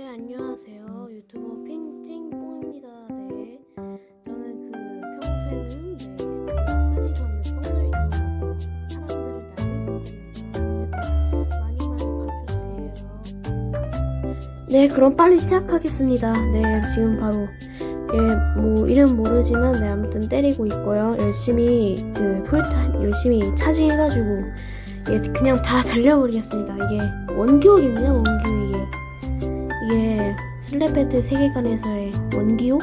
네, 안녕하세요. 유튜버 핑찡뽕입니다. 네. 저는 그 평소에는 네, 그 쓰지도 않는 썸네일 이용해서 사람들을 날리고 있습니다. 많이 많이 봐주세요. 네, 그럼 빨리 시작하겠습니다. 네, 지금 바로 예, 뭐 이름 모르지만 네, 아무튼 때리고 있고요. 열심히 그 풀타 열심히 차징해가지고 예, 그냥 다 달려버리겠습니다. 이게 원기옥입니다. 원기옥 이게. 이게 슬래베트 세계관에서의 원기호?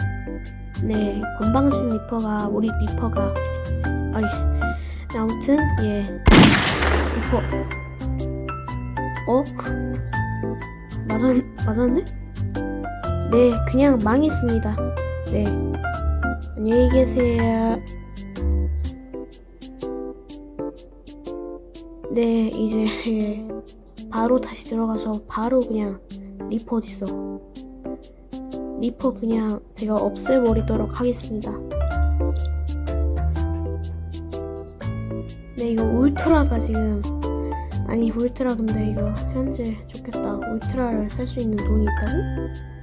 네, 건방진 리퍼가 우리 리퍼가 아이 아무튼 예 리퍼 어 맞았 맞았네? 네, 그냥 망했습니다. 네, 안녕히 계세요. 네, 이제 예, 바로 다시 들어가서 바로 그냥 리퍼 어딨어? 리퍼 그냥 제가 없애버리도록 하겠습니다. 네, 이거 울트라가 지금 아니 울트라 근데 이거 현재 좋겠다. 울트라를 살 수 있는 돈이 있다고?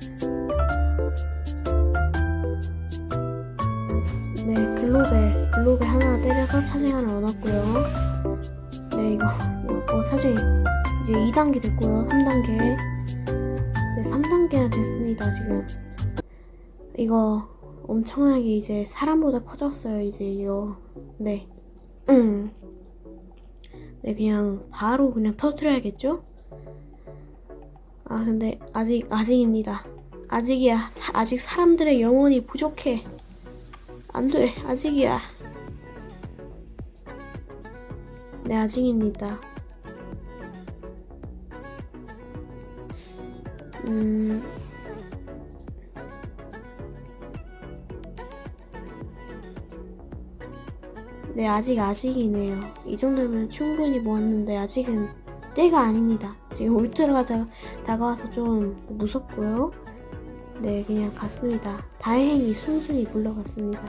네, 글로벨 글로벨 하나 때려서 차징 하나 얻었고요. 네, 이거 어, 어 차징 이제 2단계 됐고요. 3단계 네, 3단계나 됐습니다, 지금. 이거 엄청나게 이제 사람보다 커졌어요, 이제 이거. 네. 음. 네, 그냥 바로 그냥 터트려야겠죠? 아, 근데 아직, 아직입니다. 아직이야. 사- 아직 사람들의 영혼이 부족해. 안 돼, 아직이야. 네, 아직입니다. 음. 네, 아직 아직이네요. 이 정도면 충분히 모았는데 아직은 때가 아닙니다. 지금 울트라가 자- 다가와서 좀 무섭고요. 네, 그냥 갔습니다. 다행히 순순히 굴러갔습니다.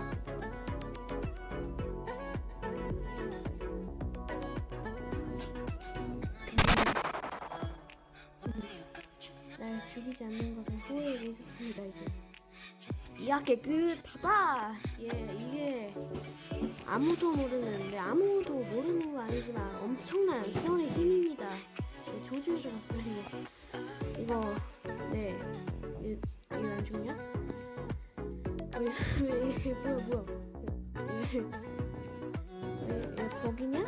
날 죽이지 않는 것을 후회하게 해줬습니다 이제 이야 깨끗하다 예 이게 아무도 모르는 네 아무도 모르는 거 아니지만 엄청난 수원의 힘입니다 네, 조주에서 봤어요 이거 네 이- 이거 안 죽냐? 왜, 왜, 왜, 뭐야 뭐야 왜 버기냐?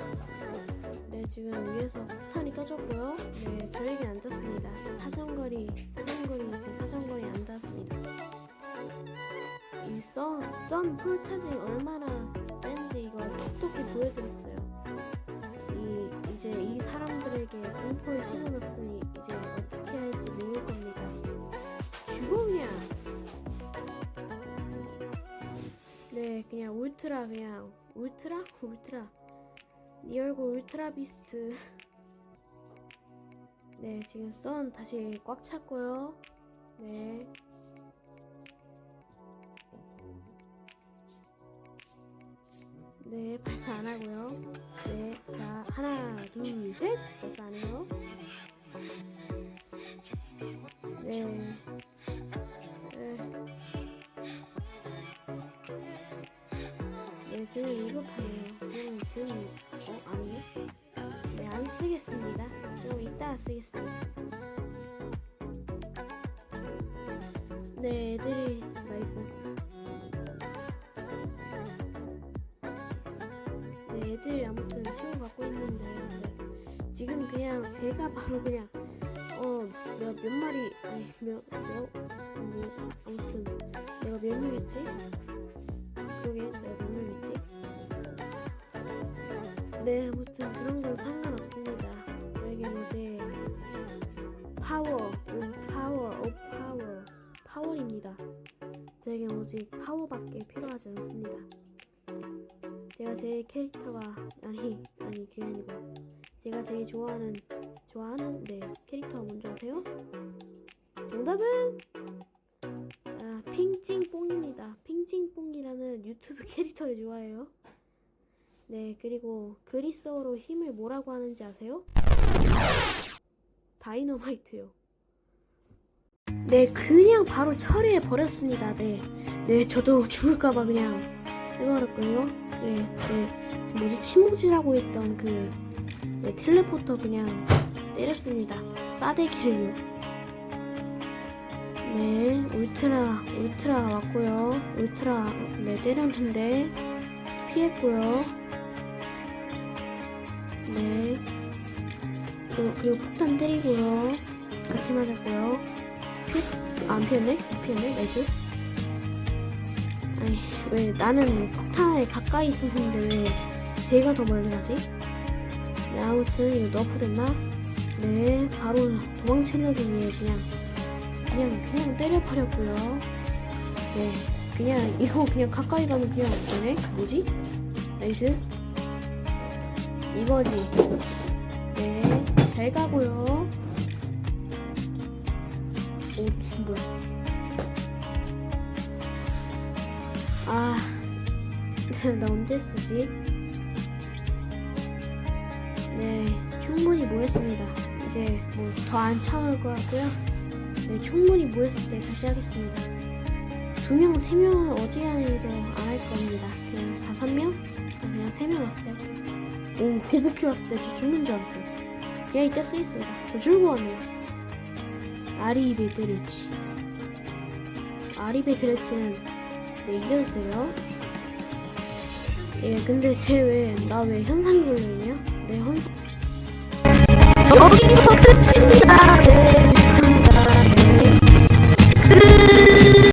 네, 지금 위에서 폭탄이 터졌고요. 네, 저에게 썬, 썬 풀차징 얼마나 센지 이거 톡톡히 보여드렸어요. 이, 이제 이 사람들에게 공포를 심어놨으니 이제 어떻게 할지 모를 겁니다. 죽음이야! 네, 그냥 울트라, 그냥 울트라? 울트라. 네 얼굴 울트라 비스트. 네, 지금 썬 다시 꽉 찼고요. 네. 네, 발사 안 하고요. 네, 자, 하나, 둘, 셋! 발사 안 해요. 네. 네. 네, 지금 판이에요. 그럼 지금, 어, 아니네? 네, 안 쓰겠습니다. 좀 이따 쓰겠습니다. 네, 애들이, 친구 갖고 있는데, 네. 지금 그냥 제가 바로 그냥, 어, 몇, 몇 마리, 아니, 몇, 몇, 뭐, 아무튼, 내가 몇 명이지? 그러게, 내가 몇 명이지? 네, 아무튼 그런 건 상관없습니다. 저에게 뭐지 파워, 오 파워, 오 파워, 파워입니다. 저에게 오직 파워밖에 필요하지 않습니다. 제가 제일 캐릭터가 아니 아니 그게 아니고 제가 제일 좋아하는 좋아하는 네 캐릭터가 뭔지 아세요? 정답은 아 핑찡뽕입니다. 핑찡뽕이라는 유튜브 캐릭터를 좋아해요. 네, 그리고 그리스어로 힘을 뭐라고 하는지 아세요? 다이너마이트요. 네, 그냥 바로 처리해 버렸습니다. 네, 네, 저도 죽을까봐 그냥 해버렸고요. 네, 네, 뭐지 침묵지라고 했던 그 네, 텔레포터 그냥 때렸습니다. 싸대기를요. 네, 울트라, 울트라 왔고요. 울트라, 네, 때렸는데 피했고요. 네, 그리고, 그리고 폭탄 때리고요. 같이 맞았고요. 피, 아, 안 피했네? 피했네? 나이스. 아니, 왜 나는 폭탄에 가까이 있었는데 왜 제가 더 멀리 가지? 네, 아무튼 이거 너프 됐나? 네, 바로 도망치려기 위해 그냥 그냥 그냥 때려버렸고요. 네, 그냥 이거 그냥 가까이 가면 그냥 되네? 뭐지? 나이스. 이거지. 네, 잘 가고요. 오, 뭐야? 아, 나 언제 쓰지? 네, 충분히 모였습니다. 이제 뭐 더 안 차올 것 같고요. 네, 충분히 모였을 때 다시 하겠습니다. 두 명, 세 명은 어지간히도 안할 겁니다. 그냥 다섯 명? 아, 그냥 세명 때. 오, 고복해 왔을 때 저 죽는 줄 알았어요. 그냥 이때 쓰겠습니다. 저 줄고 왔네요. 아리베 드레치. 아리베 드레치는 네, 이겼어요. 예, 근데 쟤 왜, 나 왜 현상 걸려있냐? 내 현상. 여기서 끝입니다. 네.